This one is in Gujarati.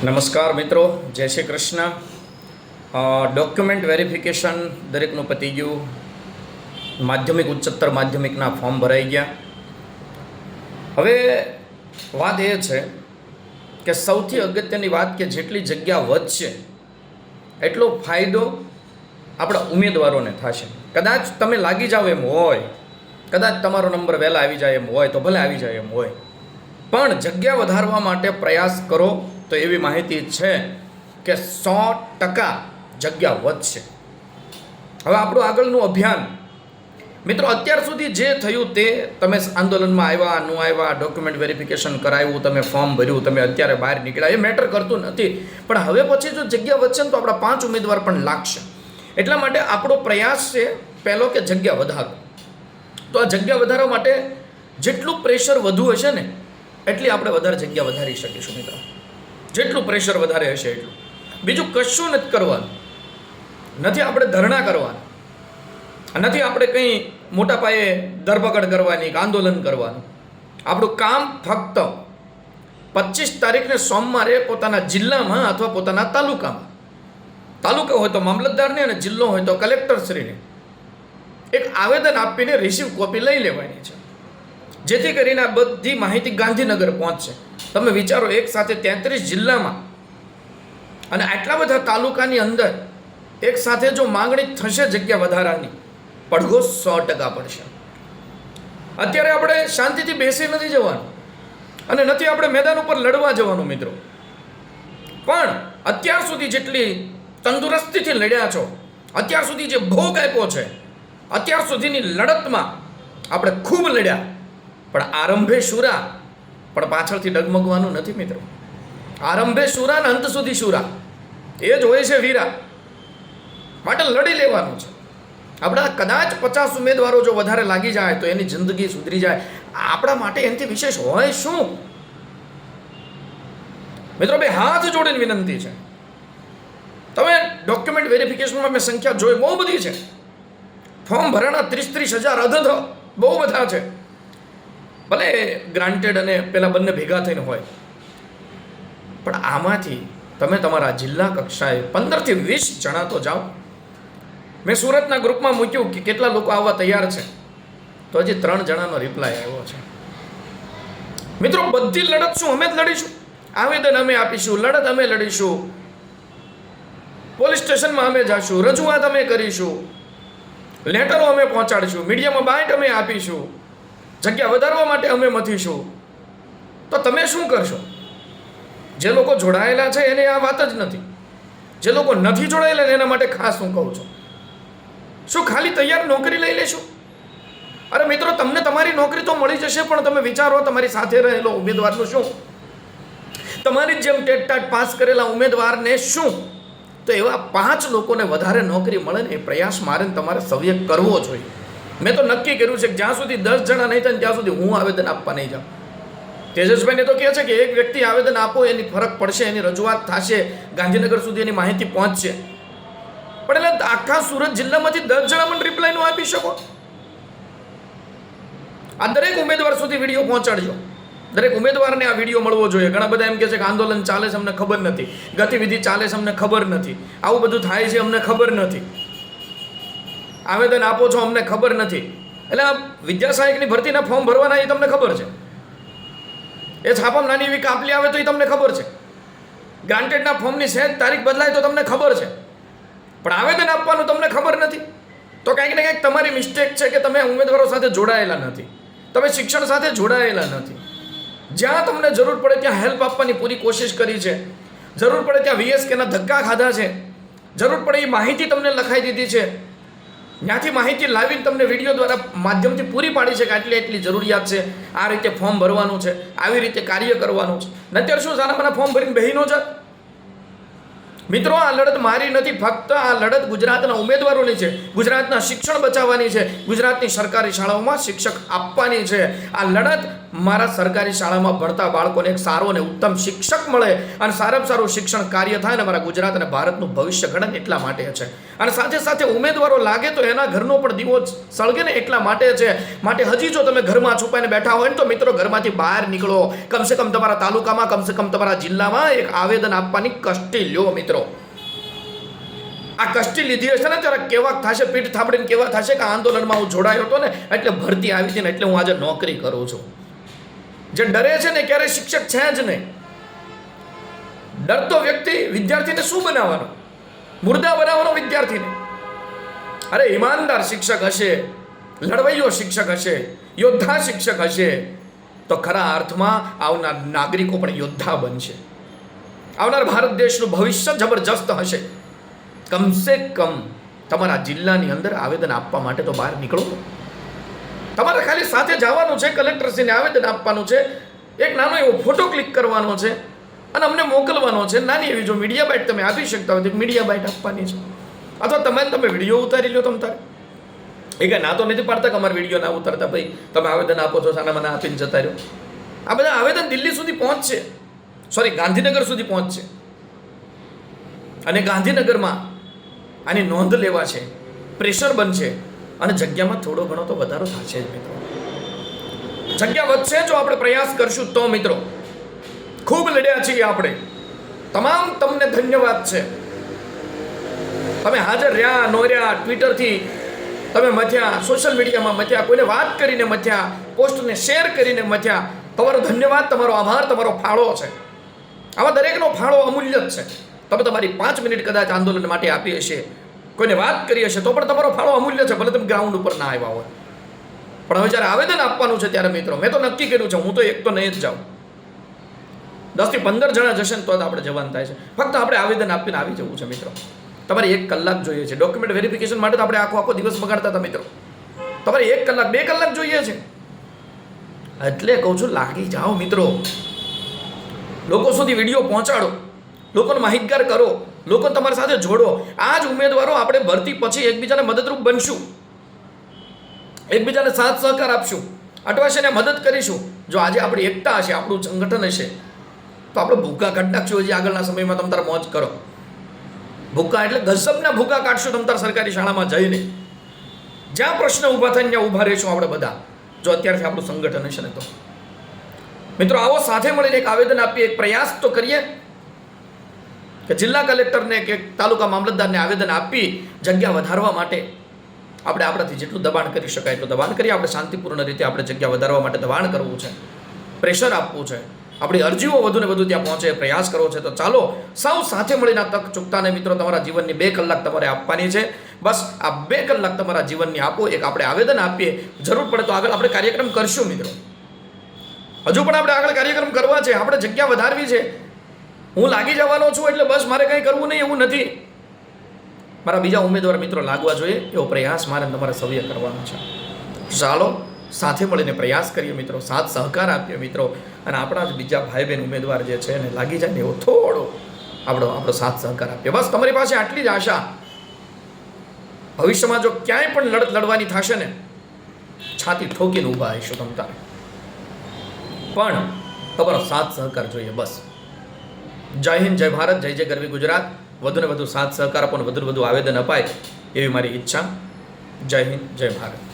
નમસ્કાર મિત્રો, જય શ્રી કૃષ્ણ. ડોક્યુમેન્ટ વેરિફિકેશન દરેકનું પતી ગયું. માધ્યમિક, ઉચ્ચતર માધ્યમિકના ફોર્મ ભરાઈ ગયા. હવે વાત એ છે કે સૌથી અગત્યની વાત કે જેટલી જગ્યા વધશે, એટલો ફાયદો આપણા ઉમેદવારોને થશે. કદાચ તમે લાગી જાઓ એમ હોય, કદાચ તમારો નંબર વહેલા આવી જાય એમ હોય, તો ભલે આવી જાય એમ હોય. પણ જગ્યા વધારવા માટે પ્રયાસ કરો. તો એવી માહિતી છે કે સો ટકા જગ્યા વધશે. હવે આપણું આગળનું અભિયાન. મિત્રો, અત્યાર સુધી જે થયું તે તમે આંદોલનમાં આવ્યા, ન આવ્યા ડોક્યુમેન્ટ વેરિફિકેશન કરાવ્યું તમે ફોર્મ ભર્યું, તમે અત્યારે બહાર નીકળ્યા, એ મેટર કરતું નથી. પણ હવે પછી જો જગ્યા વધશે ને તો આપણા પાંચ ઉમેદવાર પણ લાગશે. એટલા માટે આપણો પ્રયાસ છે પહેલો કે જગ્યા વધારો તો આ જગ્યા વધારવા માટે જેટલું પ્રેશર વધુ હશે ને, એટલી આપણે વધારે જગ્યા વધારી શકીશું, મિત્રો. જેટલું પ્રેશર વધારે હશે એટલું. બીજું કશું નથી કરવાનું. નથી આપણે ધરણા કરવાના. નથી આપણે કંઈ મોટા પાયે ધરપકડ કરવાની કે આંદોલન કરવાનું. આપણું કામ ફક્ત પચીસ તારીખને સોમવારે પોતાના જિલ્લામાં અથવા પોતાના તાલુકામાં. તાલુકા હોય તો મામલતદારને અને જિલ્લો હોય તો કલેક્ટરશ્રીને એક આવેદન આપીને રિસીવ કોપી લઈ લેવાની છે. જેથી કરીને આ બધી માહિતી ગાંધીનગર પહોંચશે. તમે વિચારો, એક સાથે તેત્રીસ જિલ્લામાં અને આટલા બધા તાલુકાની અંદર એક સાથે જો માંગણી થશે જગ્યા વધારાની, પડઘો સો ટકા પડશે. અત્યારે આપણે શાંતિથી બેસી નથી જવાનું અને નથી આપણે મેદાન ઉપર લડવા જવાનું મિત્રો. પણ અત્યાર સુધી જેટલી તંદુરસ્તીથી લડ્યા છો, અત્યાર સુધી જે ભોગ આપ્યો છે, અત્યાર સુધીની લડતમાં આપણે ખૂબ લડ્યા. પણ આરંભે શુરા પણ પાછળથી ડગમગવાનું નથી મિત્રો. આરંભે શુરા અંત સુધી શુરા એ જ હોય છે વીરા. માટે લડી લેવાનું છે. આપણા કદાચ પચાસ ઉમેદવારો જો વધારે લાગી જાય તો એની જિંદગી સુધરી જાય. આપણા માટે એનાથી વિશેષ હોય શું? મિત્રો, બે હાથ જોડીને વિનંતી છે. તમે ડોક્યુમેન્ટ વેરિફિકેશનમાં મેં સંખ્યા જોઈ બહુ બધી છે. ફોર્મ ભરાણા ત્રીસ ત્રીસ હજાર અધધ બહુ બધા છે. ભલે ગ્રાન્ટેડ અને પેલા બંને ભેગા થઈને હોય. પણ આમાંથી તમે તમારા જિલ્લા કક્ષાએ પંદરથી વીસ જણા તો જાઓ. મેં સુરતના ગ્રુપમાં મૂક્યું કે કેટલા લોકો આવવા તૈયાર છે. તો હજી ત્રણ જણાનો રિપ્લાય આવ્યો છે. મિત્રો, બધી લડત શું? અમે જ લડીશું. આવેદન અમે આપીશું, લડત અમે લડીશું. પોલીસ સ્ટેશનમાં અમે જાશું, રજૂઆત અમે કરીશું. લેટરો અમે પહોંચાડીશું, મીડિયામાં બાઇટ અમે આપીશું. જગ્યા વધારવા માટે અમે મથીશું તો તમે શું કરશો? જે લોકો જોડાયેલા છે એને આ વાત જ નથી. જે લોકો નથી જોડાયેલા એના માટે ખાસ હું કહું છું. શું ખાલી તૈયાર નોકરી લઈ લેશું? અરે મિત્રો, તમને તમારી નોકરી તો મળી જશે, પણ તમે વિચારો તમારી સાથે રહેલો ઉમેદવારનું શું? તમારી જેમ ટેટ ટાટ પાસ કરેલા ઉમેદવારને શું? તો એવા પાંચ લોકોને વધારે નોકરી મળે ને એ પ્રયાસ મારે તમારે સવ્ય કરવો જોઈએ. મેં તો નક્કી કર્યું છે કે જ્યાં સુધી દસ જણા નહીં થાય ત્યાં સુધી હું આવેદન આપવા નહીં જાઉં. તેજસભાઈને તો કહે છે કે એક વ્યક્તિ આવેદન આપો, એની ફરક પડશે, એની રજૂઆત થશે, ગાંધીનગર સુધી એની માહિતી પહોંચશે. પણ એટલે આખા સુરત જિલ્લામાંથી દસ જણા પણ રિપ્લાય નો આપી શકો? આ દરેક ઉમેદવાર સુધી વીડિયો પહોંચાડજો. દરેક ઉમેદવારને આ વીડિયો મળવો જોઈએ. ઘણા બધા એમ કહે છે કે આંદોલન ચાલે છે, અમને ખબર નથી. ગતિવિધિ ચાલે છે, અમને ખબર નથી. આવું બધું થાય છે, અમને ખબર નથી. આવેદન આપો છો અમને ખબર નથી. એટલે આ વિદ્યા સહાયકની ભરતીના ફોર્મ ભરવાના એ તમને ખબર છે. એ છાપામાં નાની એવી કાપલી આવે તો એ તમને ખબર છે. ગ્રાન્ટેડના ફોર્મની સહેજ તારીખ બદલાય તો તમને ખબર છે. પણ આવેદન આપવાનું તમને ખબર નથી. તો કંઈક ને કંઈક તમારી મિસ્ટેક છે કે તમે ઉમેદવારો સાથે જોડાયેલા નથી. તમે શિક્ષણ સાથે જોડાયેલા નથી. જ્યાં તમને જરૂર પડે ત્યાં હેલ્પ આપવાની પૂરી કોશિશ કરી છે. જરૂર પડે ત્યાં વીએસકેના ધક્કા ખાધા છે. જરૂર પડે એ માહિતી તમને લખાઈ દીધી છે. ત્યાંથી માહિતી લાવીને તમને વીડિયો દ્વારા માધ્યમથી પૂરી પાડી શકે આટલી એટલી જરૂરિયાત છે, આ રીતે ફોર્મ ભરવાનું છે, આવી રીતે કાર્ય કરવાનું છે. ને અત્યારે શું સારા મને ફોર્મ ભરીને બહેનો છે? મિત્રો, આ લડત મારી નથી, ફક્ત આ લડત ગુજરાતના ઉમેદવારોની છે. ગુજરાતના શિક્ષણ બચાવવાની છે. ગુજરાતની સરકારી શાળાઓમાં શિક્ષક આપવાની છે. આ લડત મારા સરકારી શાળામાં ભણતા બાળકોને એક સારો અને ઉત્તમ શિક્ષક મળે અને સારામાં સારું શિક્ષણ કાર્ય થાય ને મારા ગુજરાત અને ભારતનું ભવિષ્ય ઘડે એટલા માટે છે. અને સાથે સાથે ઉમેદવારો લાગે તો એના ઘરનો પણ દીવો સળગે ને એટલા માટે છે. માટે હજી જો તમે ઘરમાં છુપાઈને બેઠા હોય ને તો મિત્રો ઘરમાંથી બહાર નીકળો. કમસે કમ તમારા તાલુકામાં, કમસે કમ તમારા જિલ્લામાં એક આવેદન આપવાની કષ્ટી લ્યો મિત્રો. આ કષ્ટી લીધી હશે ને ત્યારે કેવા થશે, પીઠ થાંભળીને કેવા થશે કે આંદોલનમાં હું જોડાયો હતો ને એટલે ભરતી આવી હતી ને એટલે હું આજે નોકરી કરું છું. જે ડરે છે ને ક્યારે શિક્ષક છે જ નહીં. ડરતો વ્યક્તિ વિદ્યાર્થીને શું બનાવવાનો? મુર્દા બનાવવાનો વિદ્યાર્થીને. અરે ઈમાનદાર શિક્ષક હશે, લડવૈયો શિક્ષક હશે, યોદ્ધા શિક્ષક હશે, તો ખરા અર્થમાં આવનાર નાગરિકો પણ યોદ્ધા બનશે. આવનાર ભારત દેશનું ભવિષ્ય જબરજસ્ત હશે. કમસે કમ તમારા જિલ્લાની અંદર આવેદન આપવા માટે તો બહાર નીકળો. તમારે ખાલી સાથે જવાનું છે, કલેક્ટરશ્રીને આવેદન આપવાનું છે. એક નાનો એવો ફોટો ક્લિક કરવાનો છે અને અમને મોકલવાનો છે. નાની એવી જો મીડિયા બાઇટ તમે આપી શકતા હોય તો મીડિયા બાઇટ આપવાની છે. અથવા તમે તમે વીડિયો ઉતારી લો તમ તારે. એ કાંઈ ના તો નથી પાડતા કે અમારે વીડિયો ના ઉતારતા. ભાઈ, તમે આવેદન આપો છો સાના મને આપીને જતા રહ્યો. આ બધા આવેદન દિલ્હી સુધી પહોંચશે. સોરી ગાંધીનગર સુધી પહોંચશે. અને ગાંધીનગરમાં આની નોંધ લેવા છે. પ્રેશર બનશે. અને જગ્યામાં થોડો ઘણો તો વધારો થશે જ મિત્રો. જગ્યા વધશે જો આપણે પ્રયાસ કરશું તો મિત્રો. ખૂબ લડ્યા છીએ આપણે. તમામ તમને ધન્યવાદ છે. તમે હાજર રહ્યા નો રહ્યા ટ્વિટરથી તમે મથ્યા, સોશિયલ મીડિયામાં મથ્યા, કોઈને વાત કરીને મથ્યા, પોસ્ટને શેર કરીને મથ્યા, તમારો ધન્યવાદ, તમારો આભાર, તમારો ફાળો છે. આવા દરેકનો ફાળો અમૂલ્ય જ છે. તમે તમારી પાંચ મિનિટ કદાચ આંદોલન માટે આપી હશે. કોઈને વાત કરી હશે તો પણ તમારો ફાળો અમૂલ્ય છે, ભલે તમે ગ્રાઉન્ડ ઉપર ના આવ્યા હોય. પણ હવે જ્યારે આવેદન આપવાનું છે ત્યારે મિત્રો, મેં તો નક્કી કર્યું છે, હું તો એક તો નહીં જ જાઉં. દસથી પંદર જણા જશે ને તો જ આપણે જવાન થાય છે. ફક્ત આપણે આવેદન આપીને આવી જવું છે મિત્રો. તમારે એક કલાક જોઈએ છે. ડોક્યુમેન્ટ વેરિફિકેશન માટે તો આપણે આખો આખો દિવસ બગાડતા હતા મિત્રો. તમારે એક કલાક, બે કલાક જોઈએ છે. એટલે કહું છું, લાગી જાઓ મિત્રો. લોકો સુધી વીડિયો પહોંચાડો. લોકોને માહિતગાર કરો. લોકો તમારી સાથે જોડો. આ જ ઉમેદવારો આપણે ભરતી પછી એકબીજાને મદદરૂપ બનશું. એકબીજાને સાથ સહકાર આપશું. અટવાશીને મદદ કરીશું. જો આજે આપણી એકતા હશે, આપણું સંગઠન હશે, તો આપણે ભૂકા કાઢ નાખશું હજી આગળના સમયમાં તમ તારે મોજ કરો. ભૂકા એટલે ગઝબના ભૂકા કાઢશું તમ તાર સરકારી શાળામાં જઈને. જ્યાં પ્રશ્ન ઊભા થઈને ત્યાં ઊભા રહીશું આપણે બધા. જો અત્યારથી આપણું સંગઠન હશે ને તો. મિત્રો, આવો સાથે મળીને એક આવેદન આપીએ, એક પ્રયાસ તો કરીએ. કે જિલ્લા કલેક્ટરને કે તાલુકા મામલતદારને આવેદન આપી જગ્યા વધારવા માટે આપણે આપણાથી જેટલું દબાણ કરી શકાય એટલું દબાણ કરીએ. આપણે શાંતિપૂર્ણ રીતે આપણે જગ્યા વધારવા માટે દબાણ કરવું છે, પ્રેશર આપવું છે, આપણી અરજીઓ વધુ ને વધુ ત્યાં પહોંચે, પ્રયાસ કરવો છે. તો ચાલો સૌ સાથે મળીને તક ચૂકતાને મિત્રો તમારા જીવનની બે કલાક તમારે આપવાની છે. બસ આ બે કલાક તમારા જીવનની આપો, એક આપણે આવેદન આપીએ. જરૂર પડે તો આગળ આપણે કાર્યક્રમ કરશું મિત્રો. હજુ પણ આપણે આગળ કાર્યક્રમ કરવા છે. આપણે જગ્યા વધારવી છે. હું લાગી જવાનો છું એટલે બસ મારે કંઈ કરવું નહીં, એવું નથી. મારા બીજા ઉમેદવાર મિત્રો લાગવા જોઈએ, એવો પ્રયાસ મારે તમારે સવ્ય કરવાનો છે. ચાલો, સાથે મળીને પ્રયાસ કરીએ મિત્રો, સાથ સહકાર આપીએ મિત્રો. અને આપણા જ બીજા ભાઈ બહેન ઉમેદવાર જે છે એને લાગી જાય ને એવો થોડો આપણો આપણો સાથ સહકાર આપીએ. બસ તમારી પાસે આટલી જ આશા. ભવિષ્યમાં જો ક્યાંય પણ લડત લડવાની થશે ને, છાતી ઠોકીને ઊભા આવીશું તમ તારે. પણ તમારો સાથ સહકાર જોઈએ, બસ. જય હિન્દ, જય ભારત, જય જય ગરવી ગુજરાત. વધુને વધુ સાથ સહકાર આપો વધુને વધુ વધુ આવેદન અપાય એવી મારી ઈચ્છા. જય હિન્દ, જય ભારત.